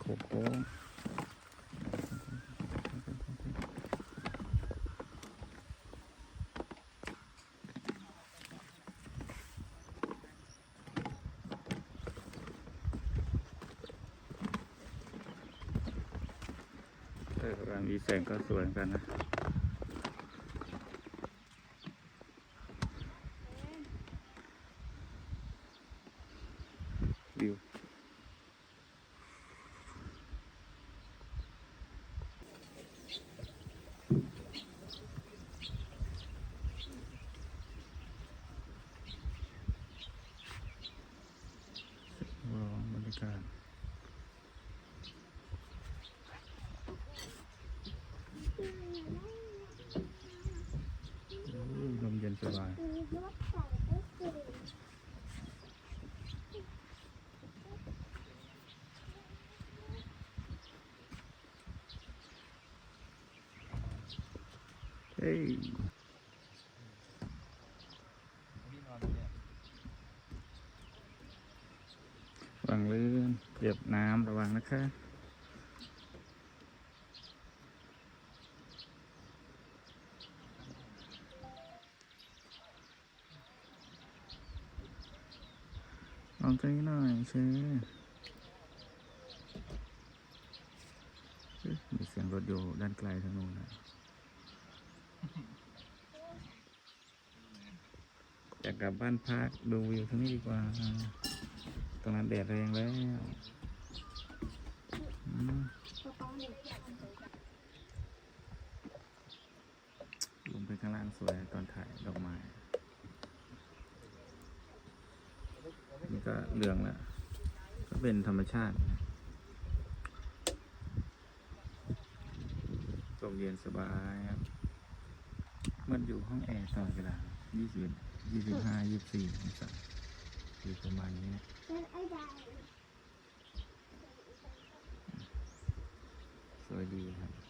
โค้งโค้งเออมีแสงก็สวยกันนะ วิว ว้าวบรรยา กาศโอ้ยลมเย็นสบายเฮ้ยระ วังลื่นเหยียบน้ำระวังนะคะลองตรงนี้หน่อยเชเอ๊ะมีเสียงรถอยู่ด้านไกลทางนู้นนะอยากกลับบ้านพักดูวิวตรงนี้ดีกว่า รงนั้นแดดแรงแล้วลงไปข้างล่างสวยตอนถ่ายดอกไม้นี่ก็เหลืองแล้ว ก็เป็นธรรมชาติลมเย็นสบายครับเมันอยู่ห้องแอร์ตลอดเวลา 20 25 24 idea.